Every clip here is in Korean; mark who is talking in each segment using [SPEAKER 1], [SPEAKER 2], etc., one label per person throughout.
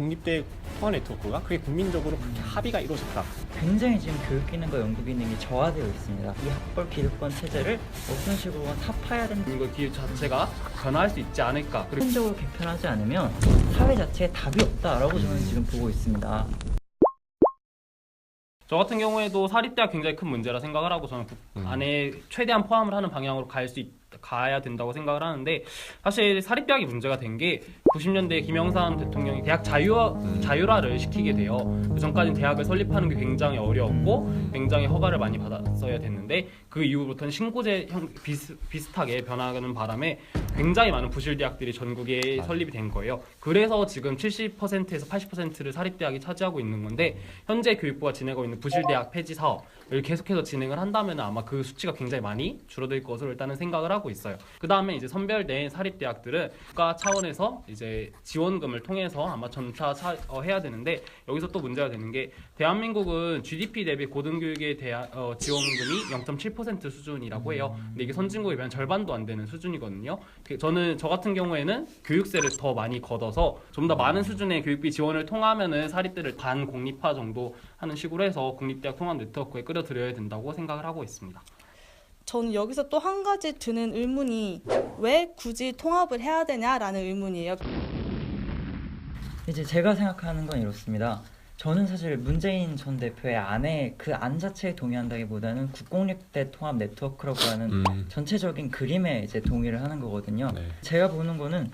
[SPEAKER 1] 국립대 통합 네트워크가 그게 국민적으로 그렇게 합의가 이루어졌다.
[SPEAKER 2] 굉장히 지금 교육 기능과 연구 기능이 저하되어 있습니다. 이 학벌 기득권 체제를 어떤 식으로건 타파해야 된다.
[SPEAKER 3] 이거 기회 자체가 변화할 수 있지 않을까. 그리고
[SPEAKER 2] 근본적으로 개편하지 않으면 사회 자체에 답이 없다라고 저는 지금 보고 있습니다.
[SPEAKER 3] 저 같은 경우에도 사립대학 굉장히 큰 문제라 생각을 하고 저는 국- 안에 최대한 포함을 하는 방향으로 갈 수 가야 된다고 생각을 하는데 사실 사립대학이 문제가 된 게 90년대 김영삼 대통령이 대학 자유화, 자율화를 시키게 돼요. 그 전까지는 대학을 설립하는 게 굉장히 어려웠고 굉장히 허가를 많이 받았어야 됐는데 그 이후부터는 신고제 형 비슷, 비슷하게 변화하는 바람에 굉장히 많은 부실 대학들이 전국에 설립이 된 거예요. 그래서 지금 70%에서 80%를 사립 대학이 차지하고 있는 건데 현재 교육부가 진행하고 있는 부실 대학 폐지 사업을 계속해서 진행을 한다면 아마 그 수치가 굉장히 많이 줄어들 것으로 일단은 생각을 하고 있어요. 그 다음에 이제 선별된 사립 대학들은 국가 차원에서 이제 지원금을 통해서 아마 점차 차, 어, 해야 되는데 여기서 또 문제가 되는 게 대한민국은 GDP 대비 고등교육에 대한 어, 지원금이 0.7% 수준이라고 해요. 근데 이게 선진국에 비하면 절반도 안 되는 수준이거든요. 그- 저는 저 같은 경우에는 교육세를 더 많이 걷어서 좀 더 많은 수준의 교육비 지원을 통하면은 사립대를 반 공립화 정도 하는 식으로 해서 국립대학 통합 네트워크에 끌어들여야 된다고 생각을 하고 있습니다.
[SPEAKER 4] 저는 여기서 또 한 가지 드는 의문이 왜 굳이 통합을 해야 되냐라는 의문이에요.
[SPEAKER 2] 이제 제가 생각하는 건 이렇습니다. 저는 사실 문재인 전 대표의 안에 그 안 자체에 동의한다기보다는 국공립대 통합 네트워크라고 하는
[SPEAKER 5] 음.
[SPEAKER 2] 전체적인 그림에 이제 동의를 하는 거거든요.
[SPEAKER 5] 네.
[SPEAKER 2] 제가 보는 거는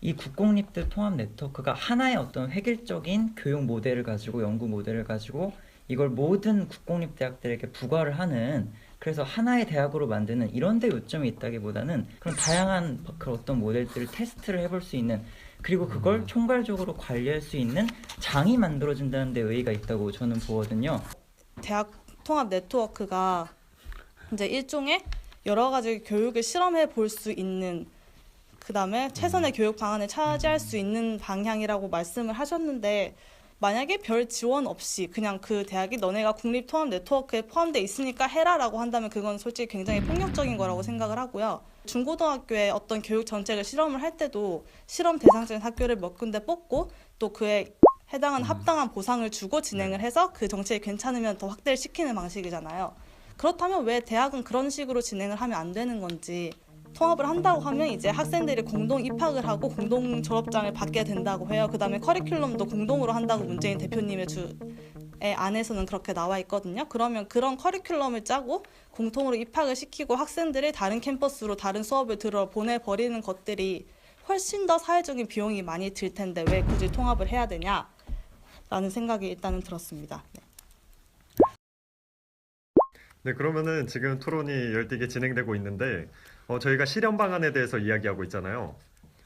[SPEAKER 2] 이 국공립대 통합 네트워크가 하나의 어떤 획일적인 교육 모델을 가지고 연구 모델을 가지고 이걸 모든 국공립 대학들에게 부과를 하는 그래서 하나의 대학으로 만드는 이런 데 요점이 있다기보다는 그런 다양한 그런 어떤 모델들을 테스트를 해볼 수 있는 그리고 그걸 총괄적으로 관리할 수 있는 장이 만들어진다는 데 의의가 있다고 저는 보거든요.
[SPEAKER 4] 대학 통합 네트워크가 이제 일종의 여러 가지 교육을 실험해 볼 수 있는 그다음에 최선의 교육 방안을 차지할 수 있는 방향이라고 말씀을 하셨는데 만약에 별 지원 없이 그냥 그 대학이 너네가 국립 통합 네트워크에 포함돼 있으니까 해라라고 한다면 그건 솔직히 굉장히 폭력적인 거라고 생각을 하고요. 중고등학교의 어떤 교육 정책을 실험을 할 때도 실험 대상적인 학교를 몇 군데 뽑고 또 그에 해당하는 합당한 보상을 주고 진행을 해서 그 정책이 괜찮으면 더 확대를 시키는 방식이잖아요. 그렇다면 왜 대학은 그런 식으로 진행을 하면 안 되는 건지 통합을 한다고 하면 이제 학생들이 공동 입학을 하고 공동 졸업장을 받게 된다고 해요. 그다음에 커리큘럼도 공동으로 한다고 문재인 대표님의 주에 안에서는 그렇게 나와 있거든요. 그러면 그런 커리큘럼을 짜고 공통으로 입학을 시키고 학생들이 다른 캠퍼스로 다른 수업을 들어 보내 버리는 것들이 훨씬 더 사회적인 비용이 많이 들 텐데 왜 굳이 통합을 해야 되냐라는 생각이 일단은 들었습니다. 네.
[SPEAKER 6] 네, 그러면은 지금 토론이 열띠게 진행되고 있는데 어, 저희가 실현 방안에 대해서 이야기하고 있잖아요.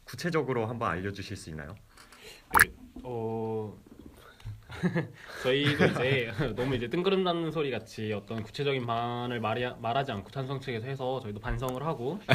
[SPEAKER 6] 구체적으로 한번 알려주실 수 있나요?
[SPEAKER 3] 어 저희도 이제 너무 이제 뜬구름 잡는 소리 같이 어떤 구체적인 방안을 말이, 말하지 않고 찬성 측에서 해서 저희도 반성을 하고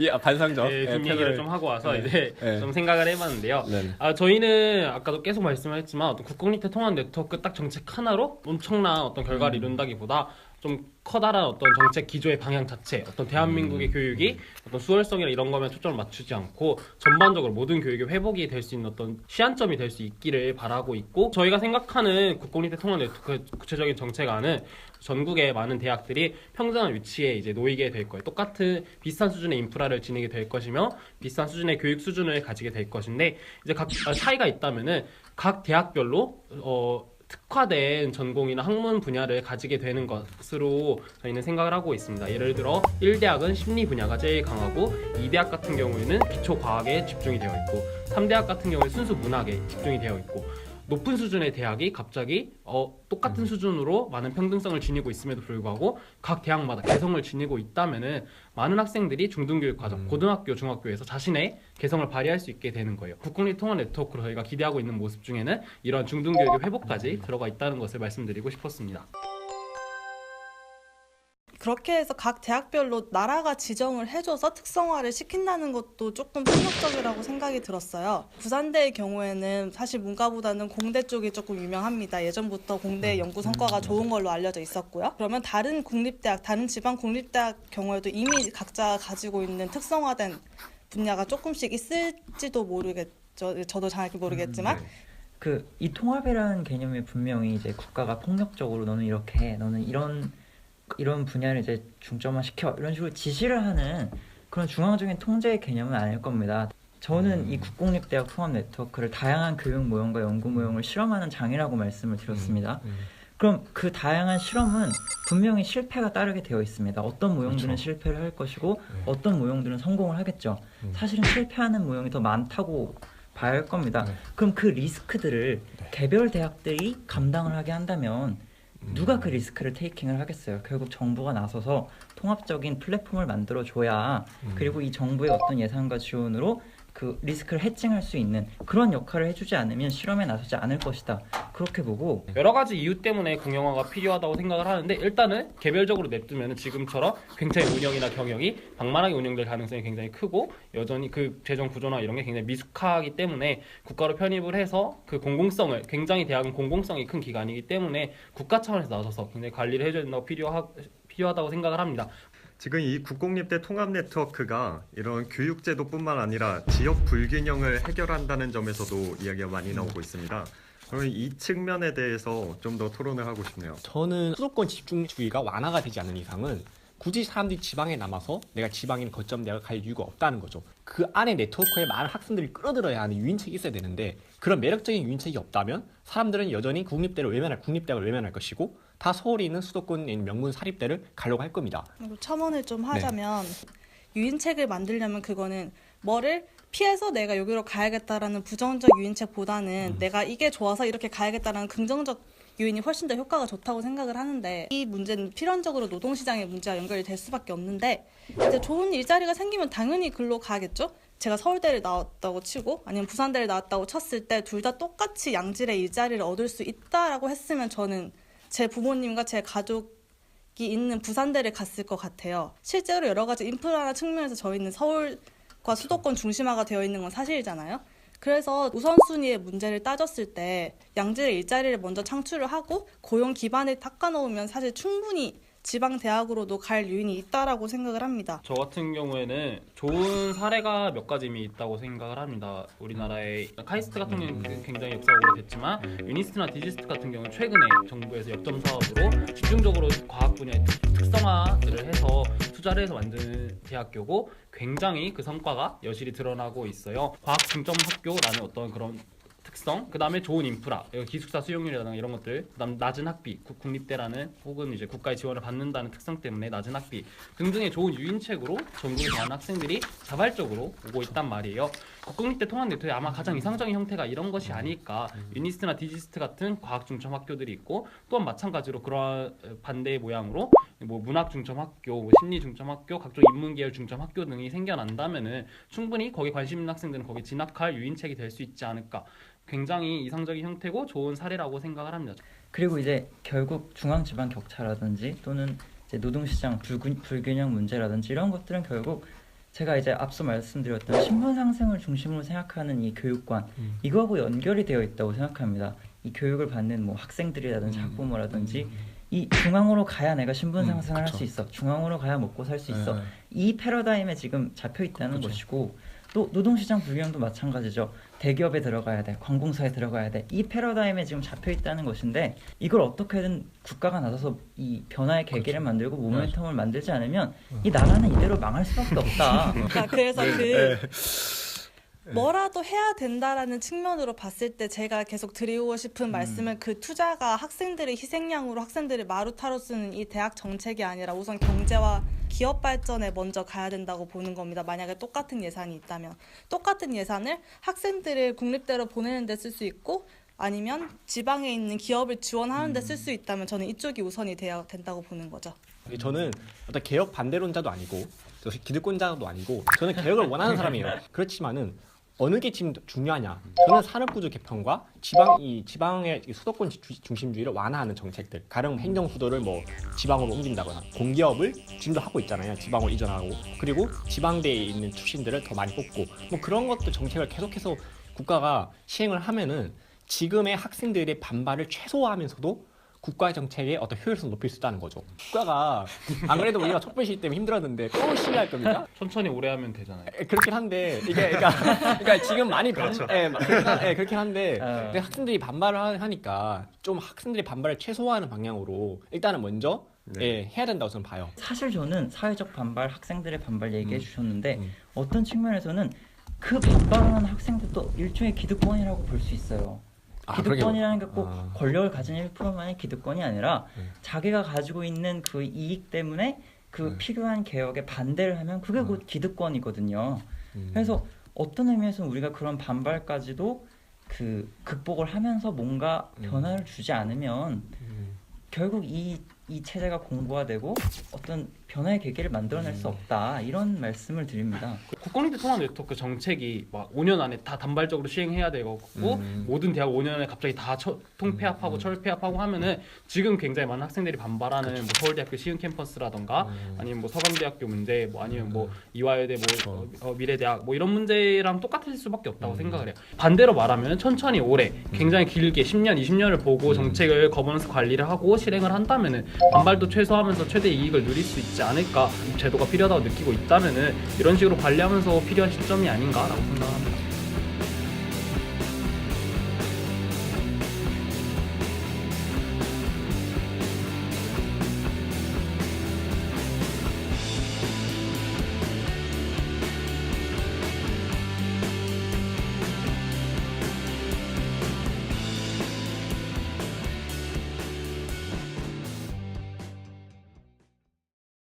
[SPEAKER 5] 예, 아, 반상적.
[SPEAKER 3] 네, 좀
[SPEAKER 5] 예,
[SPEAKER 3] 얘기를 좀 하고 와서
[SPEAKER 5] 네.
[SPEAKER 3] 이제
[SPEAKER 5] 네.
[SPEAKER 3] 좀 생각을 해봤는데요.
[SPEAKER 5] 네.
[SPEAKER 3] 아 저희는 아까도 계속 말씀을 했지만 어떤 국공립 대 통합 네트워크 딱 정책 하나로 엄청난 어떤 결과를
[SPEAKER 5] 음.
[SPEAKER 3] 이룬다기보다 좀 커다란 어떤 정책 기조의 방향 자체, 어떤 대한민국의
[SPEAKER 5] 음.
[SPEAKER 3] 교육이 어떤 수월성이나 이런 거면 초점을 맞추지 않고 전반적으로 모든 교육의 회복이 될 수 있는 어떤 시한점이 될 수 있기를 바라고 있고 저희가 생각하는 국공립 대 통합 네트워크 구체적인 정책안은 전국의 많은 대학들이 평등한 위치에 이제 놓이게 될 거예요. 똑같은 비슷한 수준의 인프라를 지니게 될 것이며 비슷한 수준의 교육 수준을 가지게 될 것인데 이제 각 아, 차이가 있다면은 각 대학별로 어 특화된 전공이나 학문 분야를 가지게 되는 것으로 저희는 생각을 하고 있습니다. 예를 들어 1대학은 심리 분야가 제일 강하고 2대학 같은 경우에는 기초 과학에 집중이 되어 있고 3대학 같은 경우에 순수 문학에 집중이 되어 있고 높은 수준의 대학이 갑자기 어, 똑같은 수준으로 많은 평등성을 지니고 있음에도 불구하고 각 대학마다 개성을 지니고 있다면은 많은 학생들이 중등교육 과정,
[SPEAKER 5] 음.
[SPEAKER 3] 고등학교, 중학교에서 자신의 개성을 발휘할 수 있게 되는 거예요. 국공립 통합 네트워크로 저희가 기대하고 있는 모습 중에는 이러한 중등교육의 회복까지 들어가 있다는 것을 말씀드리고 싶었습니다.
[SPEAKER 4] 그렇게 해서 각 대학별로 나라가 지정을 해줘서 특성화를 시킨다는 것도 조금 폭력적이라고 생각이 들었어요. 부산대의 경우에는 사실 문과보다는 공대 쪽이 조금 유명합니다. 예전부터 공대 연구 성과가 좋은 걸로 알려져 있었고요. 그러면 다른 국립대학, 다른 지방 국립대학 경우에도 이미 각자 가지고 있는 특성화된 분야가 조금씩 있을지도 모르겠. 저도 정확히 모르겠지만
[SPEAKER 6] 네.
[SPEAKER 2] 그이 통합이라는 개념이 분명히 이제 국가가 폭력적으로 너는 이렇게 해, 너는 이런 이런 분야를 이제 중점화 시켜 이런 식으로 지시를 하는 그런 중앙적인 통제의 개념은 아닐 겁니다. 저는 이 국공립대학 통합 네트워크를 다양한 교육 모형과 연구 모형을 실험하는 장이라고 말씀을 드렸습니다.
[SPEAKER 1] 음.
[SPEAKER 2] 그럼 그 다양한 실험은 분명히 실패가 따르게 되어 있습니다. 어떤 모형들은
[SPEAKER 1] 그렇죠.
[SPEAKER 2] 실패를 할 것이고
[SPEAKER 1] 네.
[SPEAKER 2] 어떤 모형들은 성공을 하겠죠.
[SPEAKER 1] 음.
[SPEAKER 2] 사실은 실패하는 모형이 더 많다고 봐야 할 겁니다.
[SPEAKER 1] 네.
[SPEAKER 2] 그럼 그 리스크들을
[SPEAKER 1] 네.
[SPEAKER 2] 개별 대학들이 감당을 하게 한다면
[SPEAKER 1] 음.
[SPEAKER 2] 누가 그 리스크를 테이킹을 하겠어요? 결국 정부가 나서서 통합적인 플랫폼을 만들어 줘야
[SPEAKER 1] 음.
[SPEAKER 2] 그리고 이 정부의 어떤 예산과 지원으로 그 리스크를 해칭할 수 있는 그런 역할을 해주지 않으면 실험에 나서지 않을 것이다. 그렇게 보고
[SPEAKER 3] 여러 가지 이유 때문에 공영화가 필요하다고 생각을 하는데 일단은 개별적으로 냅두면 지금처럼 굉장히 운영이나 경영이 방만하게 운영될 가능성이 굉장히 크고 여전히 그 재정 구조나 이런 게 굉장히 미숙하기 때문에 국가로 편입을 해서 그 공공성을 굉장히 대학은 공공성이 큰 기관이기 때문에 국가 차원에서 나서서 굉장히 관리를 해줘야 된다고 필요하, 필요하다고 생각을 합니다.
[SPEAKER 6] 지금 이 국공립대 통합 네트워크가 이런 교육제도뿐만 아니라 지역 불균형을 해결한다는 점에서도 이야기가 많이 나오고 있습니다. 그러면 이 측면에 대해서 좀 더 토론을 하고 싶네요.
[SPEAKER 1] 저는 수도권 집중주의가 완화가 되지 않는 이상은 굳이 사람들이 지방에 남아서 내가 지방인 거점 대학을 갈 이유가 없다는 거죠. 그 안에 네트워크에 많은 학생들이 끌어들여야 하는 유인책이 있어야 되는데 그런 매력적인 유인책이 없다면 사람들은 여전히 국립대를 외면할 국립대학을 외면할 것이고 다 서울에 있는 수도권에 있는 명문 사립대를 가려고 할 겁니다.
[SPEAKER 4] 그리고 첨언을 좀
[SPEAKER 1] 네.
[SPEAKER 4] 하자면 유인책을 만들려면 그거는 뭐를 피해서 내가 여기로 가야겠다라는 부정적 유인책보다는
[SPEAKER 1] 음.
[SPEAKER 4] 내가 이게 좋아서 이렇게 가야겠다라는 긍정적 유인이 훨씬 더 효과가 좋다고 생각을 하는데 이 문제는 필연적으로 노동시장의 문제와 연결이 될 수밖에 없는데 이제 좋은 일자리가 생기면 당연히 글로 가겠죠. 제가 서울대를 나왔다고 치고 아니면 부산대를 나왔다고 쳤을 때 둘 다 똑같이 양질의 일자리를 얻을 수 있다라고 했으면 저는 제 부모님과 제 가족 이 있는 부산대를 갔을 것 같아요. 실제로 여러 가지 인프라나 측면에서 저희는 서울 과 수도권 중심화가 되어 있는 건 사실이잖아요. 그래서 우선순위의 문제를 따졌을 때 양질의 일자리를 먼저 창출을 하고 고용 기반을 닦아놓으면 사실 충분히 지방 대학으로도 갈 유인이 있다라고 생각을 합니다.
[SPEAKER 3] 저 같은 경우에는 좋은 사례가 몇 가지 이미 있다고 생각을 합니다. 우리나라의 카이스트 같은 경우는 그- 굉장히 역사가 오래됐지만 유니스트나 디지스트 같은 경우는 최근에 정부에서 역점 사업으로 집중적으로 과학 분야의 특- 특성화를 해서 투자를 해서 만든 대학교고 굉장히 그 성과가 여실히 드러나고 있어요. 과학 중점 학교라는 어떤 그런 특성, 그 다음에 좋은 인프라, 기숙사 수용률이라든가 이런 것들, 그 다음 낮은 학비, 국- 국립대라는 혹은 이제 국가의 지원을 받는다는 특성 때문에 낮은 학비 등등의 좋은 유인책으로 전국에 대한 학생들이 자발적으로 오고 있단 말이에요. 국공립대 통합 네트워크의 아마 가장 이상적인 형태가 이런 것이 아닐까. 유니스트나 디지스트 같은 과학 중점 학교들이 있고 또한 마찬가지로 그러한 반대의 모양으로 뭐 문학 중점 학교, 뭐 심리 중점 학교, 각종 인문 계열 중점 학교 등이 생겨난다면은 충분히 거기 관심 있는 학생들은 거기 진학할 유인책이 될 수 있지 않을까. 굉장히 이상적인 형태고 좋은 사례라고 생각을 합니다.
[SPEAKER 2] 그리고 이제 결국 중앙지방 격차라든지 또는 이제 노동시장 불균, 불균형 문제라든지 이런 것들은 결국 제가 이제 앞서 말씀드렸던 신분 상승을 중심으로 생각하는 이 교육관
[SPEAKER 1] 음.
[SPEAKER 2] 이거하고 연결이 되어 있다고 생각합니다. 이 교육을 받는 뭐 학생들이라든지
[SPEAKER 1] 음.
[SPEAKER 2] 학부모라든지 이 중앙으로 가야 내가 신분
[SPEAKER 1] 음,
[SPEAKER 2] 상승을 할
[SPEAKER 1] 그쵸.
[SPEAKER 2] 수 있어. 중앙으로 가야 먹고 살 수 있어.
[SPEAKER 1] 네.
[SPEAKER 2] 이 패러다임에 지금 잡혀 있다는
[SPEAKER 1] 그쵸.
[SPEAKER 2] 것이고 또 노동시장 불균형도 마찬가지죠. 대기업에 들어가야 돼, 관공서에 들어가야 돼. 이 패러다임에 지금 잡혀 있다는 것인데 이걸 어떻게든 국가가 나서서 이 변화의 계기를 만들고 모멘텀을 만들지 않으면 이 나라는 이대로 망할 수밖에 없다.
[SPEAKER 4] 그러니까 그래서 그 뭐라도 해야 된다라는 측면으로 봤을 때 제가 계속 드리고 싶은 말씀은 그 투자가 학생들의 희생양으로 학생들을 마루타로 쓰는 이 대학 정책이 아니라 우선 경제와 기업 발전에 먼저 가야 된다고 보는 겁니다. 만약에 똑같은 예산이 있다면 똑같은 예산을 학생들을 국립대로 보내는 데 쓸 수 있고 아니면 지방에 있는 기업을 지원하는 데 쓸 수 있다면 저는 이쪽이 우선이 돼야 된다고 보는 거죠.
[SPEAKER 1] 저는 어떤 개혁 반대론자도 아니고 저 기득권자도 아니고 저는 개혁을 원하는 사람이에요. 그렇지만은 어느 게 지금 중요하냐? 저는 산업구조 개편과 지방 이 지방의 이 수도권 주- 중심주의를 완화하는 정책들, 가령 행정 수도를 뭐 지방으로 옮긴다거나 공기업을 지금도 하고 있잖아요. 지방으로 이전하고 그리고 지방대에 있는 출신들을 더 많이 뽑고 뭐 그런 것도 정책을 계속해서 국가가 시행을 하면은 지금의 학생들의 반발을 최소화하면서도 국가의 정책의 어떤 효율성을 높일 수 있다는 거죠. 국가가 안 그래도 우리가 촛불 시위 때문에 힘들었는데 또 시위할 겁니까?
[SPEAKER 3] 천천히 오래 하면 되잖아요.
[SPEAKER 1] 에, 그렇긴 한데 이게 그러니까, 그러니까 지금 많이 반,
[SPEAKER 6] 그렇죠.
[SPEAKER 1] 예, 그렇긴, 한- 예, 그렇긴 한데
[SPEAKER 2] 어.
[SPEAKER 1] 근데 학생들이 반발을 하- 하니까 좀 학생들의 반발을 최소화하는 방향으로 일단은 먼저
[SPEAKER 6] 네.
[SPEAKER 1] 예, 해야 된다고 저는 봐요.
[SPEAKER 2] 사실 저는 사회적 반발, 학생들의 반발 얘기해
[SPEAKER 1] 음.
[SPEAKER 2] 주셨는데
[SPEAKER 1] 음.
[SPEAKER 2] 어떤 측면에서는 그 반발하는 학생들도 일종의 기득권이라고 볼 수 있어요.
[SPEAKER 1] 아,
[SPEAKER 2] 기득권이라는 게 꼭
[SPEAKER 1] 아.
[SPEAKER 2] 권력을 가진 1%만의 기득권이 아니라
[SPEAKER 1] 네.
[SPEAKER 2] 자기가 가지고 있는 그 이익 때문에 그
[SPEAKER 1] 네.
[SPEAKER 2] 필요한 개혁에 반대를 하면 그게 곧 기득권이거든요.
[SPEAKER 1] 음.
[SPEAKER 2] 그래서 어떤 의미에서는 우리가 그런 반발까지도 그 극복을 하면서 뭔가
[SPEAKER 1] 음.
[SPEAKER 2] 변화를 주지 않으면
[SPEAKER 1] 음.
[SPEAKER 2] 결국 이, 이 체제가 공고화되고 어떤 변화의 계기를 만들어낼 수
[SPEAKER 1] 음.
[SPEAKER 2] 없다 이런 말씀을 드립니다.
[SPEAKER 3] 국공립대 통합 네트워크 정책이 막 5년 안에 다 단발적으로 시행해야 되고
[SPEAKER 1] 음.
[SPEAKER 3] 모든 대학 5년 안에 갑자기 다 처- 통폐합하고
[SPEAKER 1] 음.
[SPEAKER 3] 철폐합하고 하면은 지금 굉장히 많은 학생들이 반발하는 뭐 서울대학교 시흥 캠퍼스라던가
[SPEAKER 1] 음.
[SPEAKER 3] 아니면 뭐 서강대학교 문제 뭐 아니면 뭐
[SPEAKER 1] 음.
[SPEAKER 3] 이화여대 뭐 어, 미래대학 뭐 이런 문제랑 똑같을 수밖에 없다고
[SPEAKER 1] 음.
[SPEAKER 3] 생각을 해요. 반대로 말하면 천천히 오래 굉장히 길게 10년 20년을 보고
[SPEAKER 1] 음.
[SPEAKER 3] 정책을 거버넌스 관리를 하고 실행을 한다면은 반발도 최소화하면서 최대 이익을 누릴 수 있지 않을까 제도가 필요하다고 느끼고 있다면은 이런 식으로 관리하면서 필요한 시점이 아닌가라고 생각합니다.